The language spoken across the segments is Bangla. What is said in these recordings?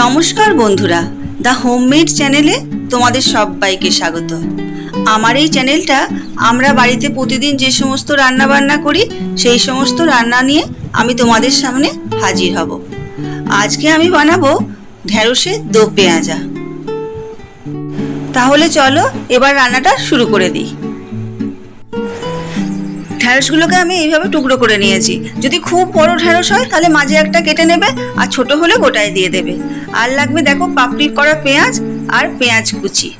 নমস্কার বন্ধুরা, দ্য হোমমেড চ্যানেলে তোমাদের সবাইকে স্বাগত। আমার এই চ্যানেলটা আমরা বাড়িতে প্রতিদিন যে সমস্ত রান্না বান্না করি, সেই সমস্ত রান্না নিয়ে আমি তোমাদের সামনে হাজির হব। আজকে আমি বানাবো ঢ্যাঁড়সের দো পেঁয়াজা। তাহলে চলো এবার রান্নাটা শুরু করে দিই। ঢ্যাঁড়সগুলোকে আমি এইভাবে টুকরো করে নিয়েছি। যদি খুব বড় ঢ্যাঁড়স হয়, তাহলে মাঝে একটা কেটে নেবে আর ছোট হলে গোটায় দিয়ে দেবে। আর লাগবে দেখো পাপড়ি করা পেঁয়াজ আর পেঁয়াজ কুচি।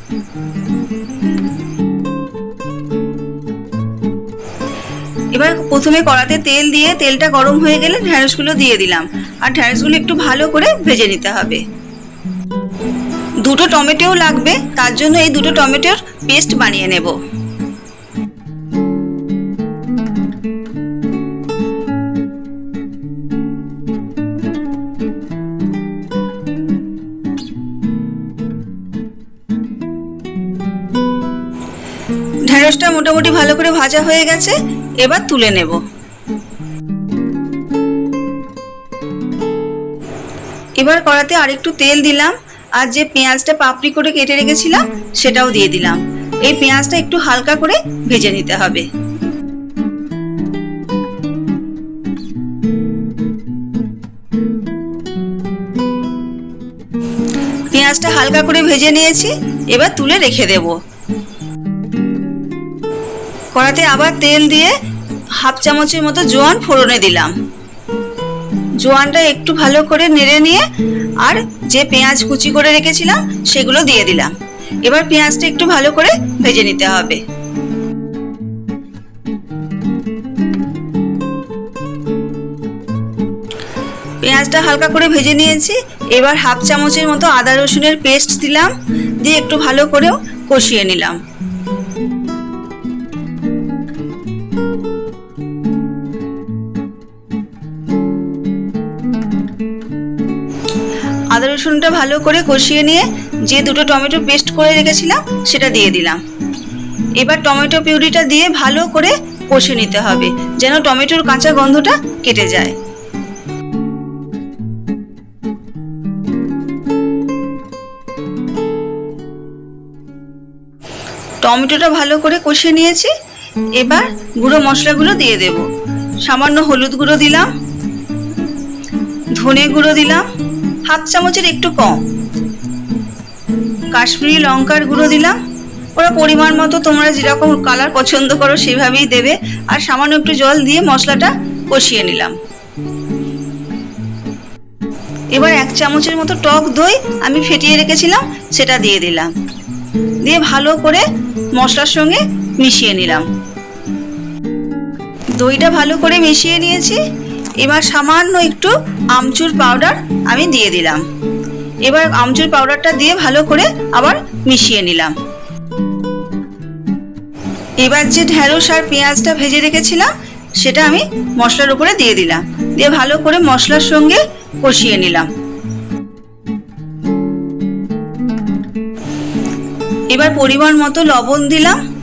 এবার প্রথমে কড়াতে তেল দিয়ে তেলটা গরম হয়ে গেলে ঢ্যাঁড়সগুলো দিয়ে দিলাম। আর ঢ্যাঁড়সগুলো একটু ভালো করে ভেজে নিতে হবে। দুটো টমেটোও লাগবে, তার জন্য এই দুটো টমেটোর পেস্ট বানিয়ে নেব। ঢেঁড়সটা মোটামুটি ভালো করে ভাজা হয়ে গেছে, এবার তুলে নেব। এবার কড়াতে আরেকটু তেল দিলাম, আর যে পেঁয়াজটা পাপড়ি করে কেটে রেখেছিলাম, সেটাও দিয়ে দিলাম। এই পেঁয়াজটা একটু হালকা করে ভেজে নিতে হবে। পেঁয়াজটা হালকা করে ভেজে নিয়েছি, এবার তুলে রেখে দেবো। কড়াতে আবার তেল দিয়ে হাফ চামচের মতো জোয়ান ফোড়নে দিলাম। জোয়ানটা একটু ভালো করে নেড়ে নিয়ে আর যে পেঁয়াজ কুচি করে রেখেছিলাম, সেগুলো দিয়ে দিলাম। এবার পেঁয়াজটা একটু ভালো করে ভেজে নিতে হবে। পেঁয়াজটা হালকা করে ভেজে নিয়েছি। এবার হাফ চামচের মতো আদা রসুনের পেস্ট দিলাম, দিয়ে একটু ভালো করেও কষিয়ে নিলাম। আদা রসুনটা ভালো করে কষিয়ে নিয়ে যে দুটো টমেটো পেস্ট করে রেখেছিলাম, সেটা দিয়ে দিলাম। এবার টমেটো পিউরিটা দিয়ে ভালো করে কষে নিতে হবে, যেন টমেটোর কাঁচা গন্ধটা কেটে যায়। টমেটোটা ভালো করে কষিয়ে নিয়েছি, এবার গুঁড়ো মশলাগুলো দিয়ে দেব। সামান্য হলুদ গুঁড়ো দিলাম, ধনে গুঁড়ো দিলাম হাফ চামচের একটু কম। কাশ্মীরি লঙ্কার গুঁড়ো দিলাম। ওরা পরিমাণ মতো তোমরা যেরকম কালার পছন্দ করো সেভাবেই দেবে। আর সামান্য একটু জল দিয়ে মশলাটা কষিয়ে নিলাম। এবার এক চামচের মতো টক দই আমি ফেটিয়ে রেখেছিলাম, সেটা দিয়ে দিলাম। দিয়ে ভালো করে মশলার সঙ্গে মিশিয়ে নিলাম। দইটা ভালো করে মিশিয়ে নিয়েছি। এবার সামান্য একটু আমচুর পাউডার আমি দিয়ে দিলাম। এবার আমচুর পাউডারটা দিয়ে ভালো করে আবার মিশিয়ে নিলাম। এবার যে ঢ্যাঁড়স আর পেঁয়াজটা ভেজে রেখেছিলাম, সেটা আমি মশলার উপরে দিয়ে দিলাম। দিয়ে ভালো করে মশলার সঙ্গে কষিয়ে নিলাম। এবার পরিমাণ মতো লবণ দিলাম।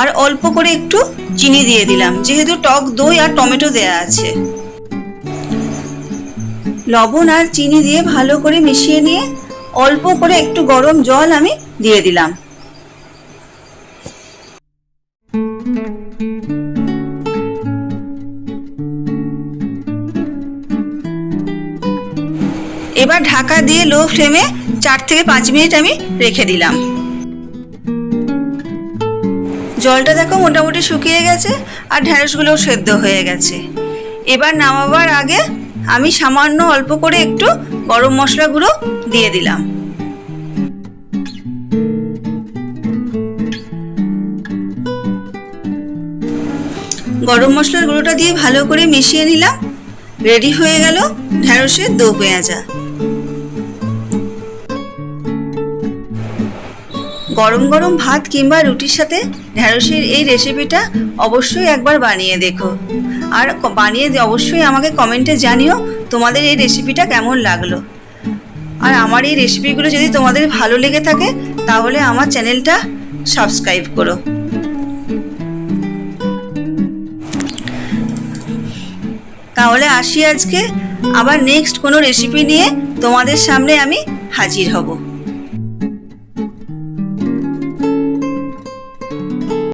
আর অল্প করে একটু চিনি দিয়ে দিলাম। যেহেতু টক দই আর টমেটো দেয়া আছে। লবণ আর চিনি দিয়ে ভালো করে মিশিয়ে নিয়ে অল্প করে একটু গরম জল আমি দিয়ে দিলাম। এবার ঢাকা দিয়ে লো ফ্লেমে চার থেকে পাঁচ মিনিট আমি রেখে দিলাম। জলটা দেখো মোটামুটি শুকিয়ে গেছে আর ঢ্যাঁড়সগুলোও সেদ্ধ হয়ে গেছে। এবার নামাবার আগে আমি সামান্য অল্প করে একটু গরম মশলা গুঁড়ো দিয়ে দিলাম। গরম মশলার গুঁড়োটা দিয়ে ভালো করে মিশিয়ে নিলাম। রেডি হয়ে গেল ঢ্যাঁড়সের দো পেঁয়াজা। গরম গরম ভাত কিংবা রুটির সাথে ঢ্যাঁড়সের এই রেসিপিটা অবশ্যই একবার বানিয়ে দেখো। আর বানিয়ে অবশ্যই আমাকে কমেন্টে জানিও তোমাদের এই রেসিপিটা কেমন লাগল। আর আমার এই রেসিপিগুলো যদি তোমাদের ভালো লেগে থাকে, তাহলে আমার চ্যানেলটা সাবস্ক্রাইব করো। তাহলে আসি আজকে। আবার নেক্সট কোনো রেসিপি নিয়ে তোমাদের সামনে আমি হাজির হব।